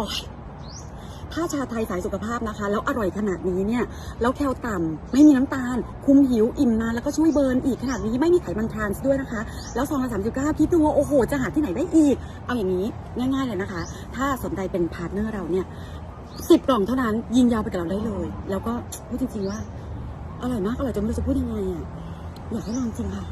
โอ้ยถ้าชาไทยสายสุขภาพนะคะ แล้วอร่อยขนาดนี้เนี่ย แล้วแคลต่ำไม่มีน้ำตาล คุมหิวอิ่มนานแล้วก็ช่วยเบิร์นอีกขนาดนี้ไม่มีไขมันทรานส์ด้วยนะคะ แล้วซองลก้าคิดดูว่าโอ้โห จะหาที่ไหนได้อีก เอาอย่างนี้ง่ายๆเลยนะคะ ถ้าสนใจเป็นพาร์ทเนอร์เราเนี่ยสิบกล่องเท่านั้นยิงยาวไปกับเราได้เลย แล้วก็พูดจริงๆว่าอร่อยมากอร่อยจนไม่รู้จะพูดยังไงอะอยากให้ลองจริงค่ะ